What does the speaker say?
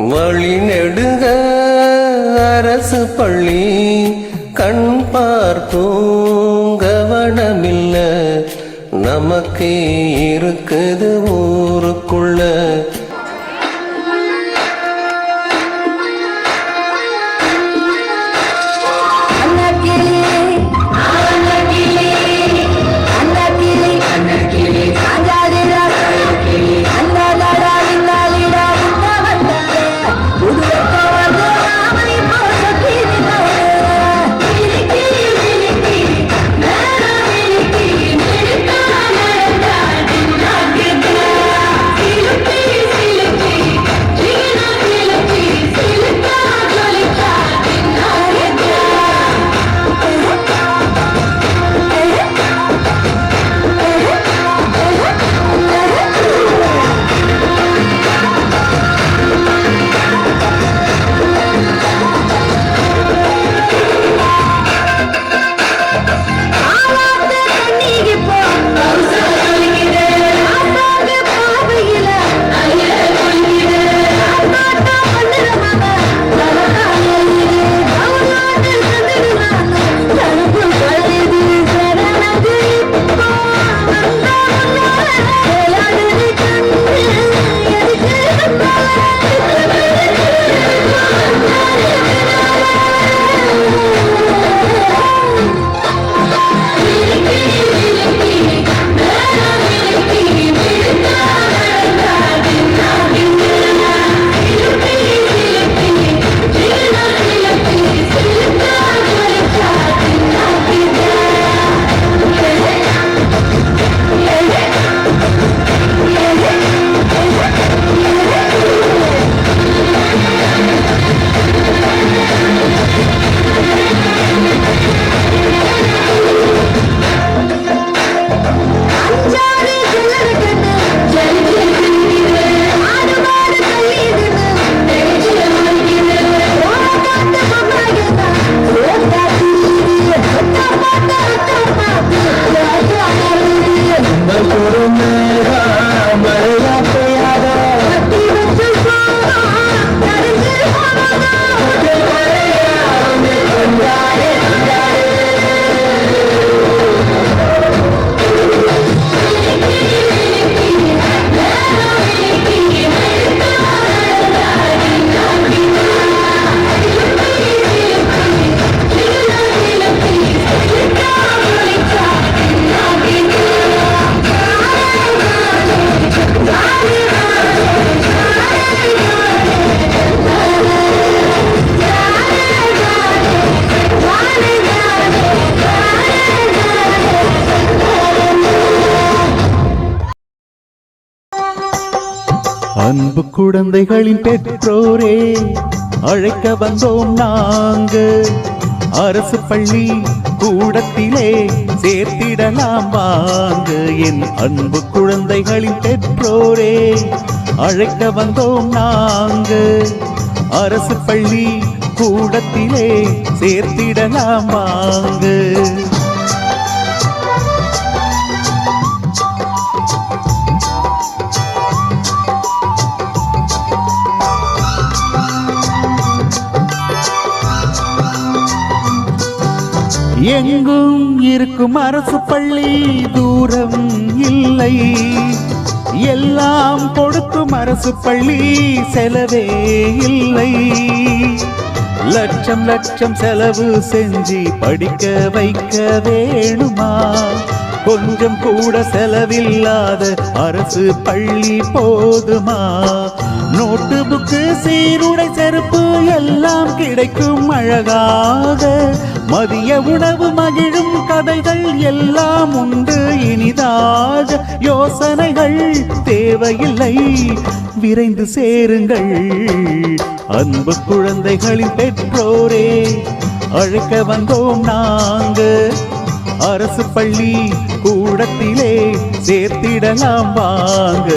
வழி நெடுக அரசு பள்ளி கண் பார்க்கும் கவனமில்ல. நமக்கே இருக்குது ஊருக்குள்ள. அன்பு குழந்தைகளின் பெற்றோரே அழைக்க வந்தோம் நாங்க அரசு பள்ளி கூடத்திலே சேர்த்திடலாம் வாங்க. என் அன்பு குழந்தைகளின் பெற்றோரே அழைக்க வந்தோம் நாங்க அரசு பள்ளி கூடத்திலே சேர்த்திடலாம் வாங்க. எங்கும் இருக்கும் அரசு பள்ளி தூரம் இல்லை. எல்லாம் கொடுக்கும் அரசு பள்ளி செலவே இல்லை. லட்சம் லட்சம் செலவு செஞ்சு படிக்க வைக்க வேணுமா? கொஞ்சம் கூட செலவில்லாத அரசு பள்ளி போதுமா? நோட்டு புக்கு சீருடை செருப்பு எல்லாம் கிடைக்கும் அழகாக. மதிய உணவு மகிழும் கதைகள் எல்லாம் உண்டு. இனிதாக யோசனைகள் தேவையில்லை. விரைந்து சேருங்கள். அன்பு குழந்தைகளின் பெற்றோரே அழைக்க வந்தோம் நாங்க அரசு பள்ளி கூடத்திலே சேர்த்திடலாம் வாங்க.